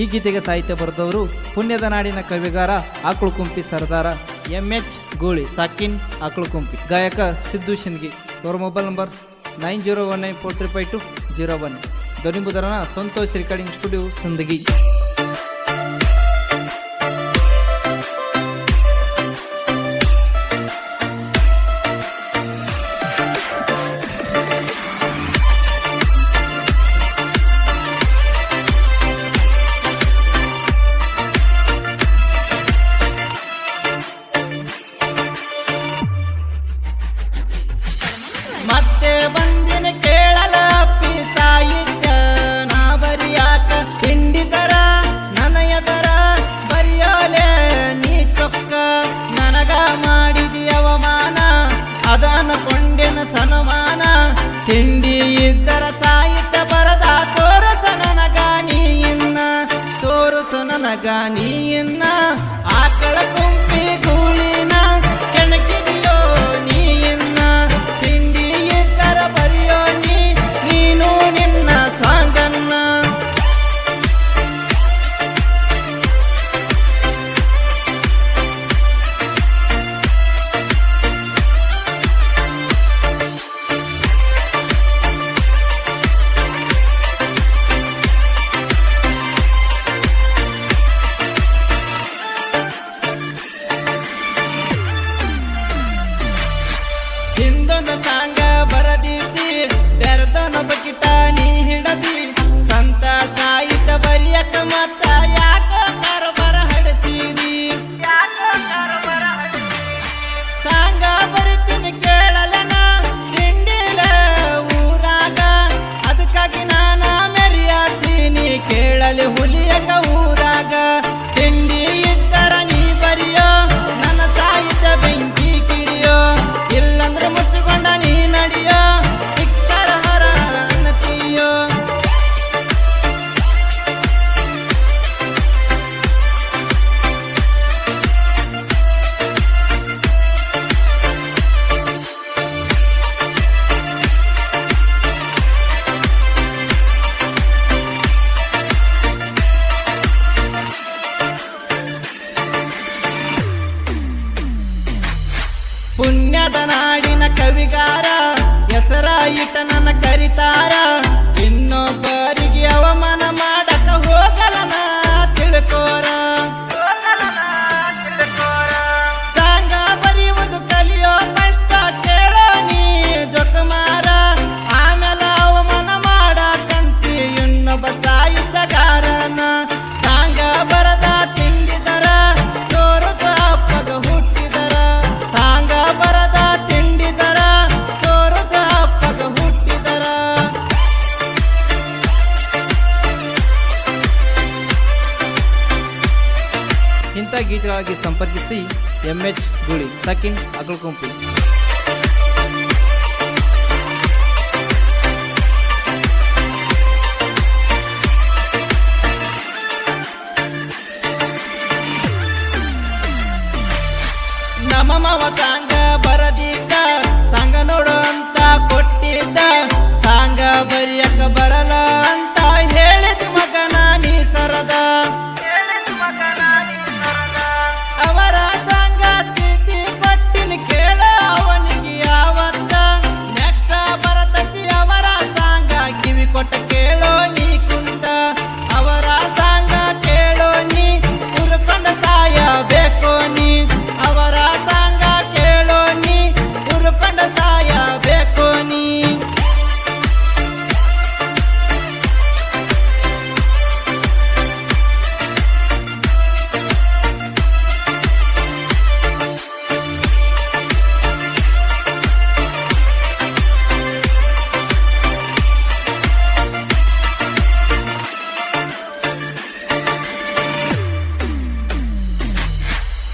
ಈ ಗೀತೆಗೆ ಸಾಹಿತ್ಯ ಬರೆದವರು ಪುಣ್ಯದ ನಾಡಿನ ಕವಿಗಾರ ಆಕಳುಕುಂಪಿ ಸರ್ದಾರ ಎಂ ಎಚ್ ಗೋಳಿ ಸಾಕಿನ್ ಆಕಳುಕುಂಪಿ. ಗಾಯಕ ಸಿದ್ದು ಶಿನ್ಗಿ ಅವರ mobile number nine zero one nine four three five two zero one ಧ್ವನಿ ಬುಧರನ ಸಂತೋಷ್ ರೆಕಾರ್ಡಿಂಗ್ ಸ್ಟುಡಿಯೋ ಸಿಂದಗಿ. நீ என்ன ಪುಣ್ಯದ ನಾಡಿನ ಕವಿಗಾರ ಹೆಸರಾಯಿಟ ನನ್ನ ಕರಿತಾರ. ಇನ್ನೊಬ್ಬ ಗೀತೆಗಾಗಿ ಸಂಪರ್ಕಿಸಿ ಎಂಎಚ್ ಗೂಳಿ ಸಕಿನ್ ಅಗಲ್ಕೊಂಪು. ನಮ್ಮ ಮಾವ ತಾಂಗ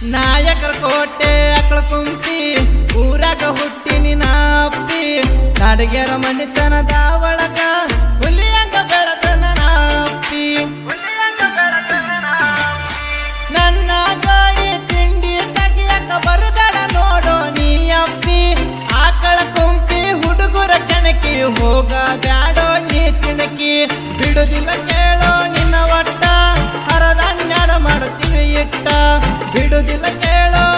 ನಾಯಕರ ಕೋಟೆ ಅಕ್ಕಳ ಕುಂಪಿ ಊರಾಗ ಹುಟ್ಟಿನಿ ನಾಪಿ. ಅಡಗೆರ ಮಣಿತನದ ಒಳಗ ಹುಲಿಯಂಗ ಬೆಳತನ ನಾಪಿ. ನನ್ನ ಗೋಡಿ ತಿಂಡಿ ತಗಿಯಕ ಬರುದಡ ನೋಡೋ ನೀ ಅಪ್ಪಿ. ಆಕಳ ಕುಂಪಿ ಹುಡುಗರ ಕೆಣಕಿ ಹೋಗ ಬ್ಯಾಡೋ ನೀ ತಿಣಕಿ. ಬಿಡುದಿಲ್ಲ ಕೇಳ ಮಾಡುತ್ತೀವಿ ಇಟ್ಟ. ಬಿಡುದಿಲ್ಲ ಕೇಳೋ.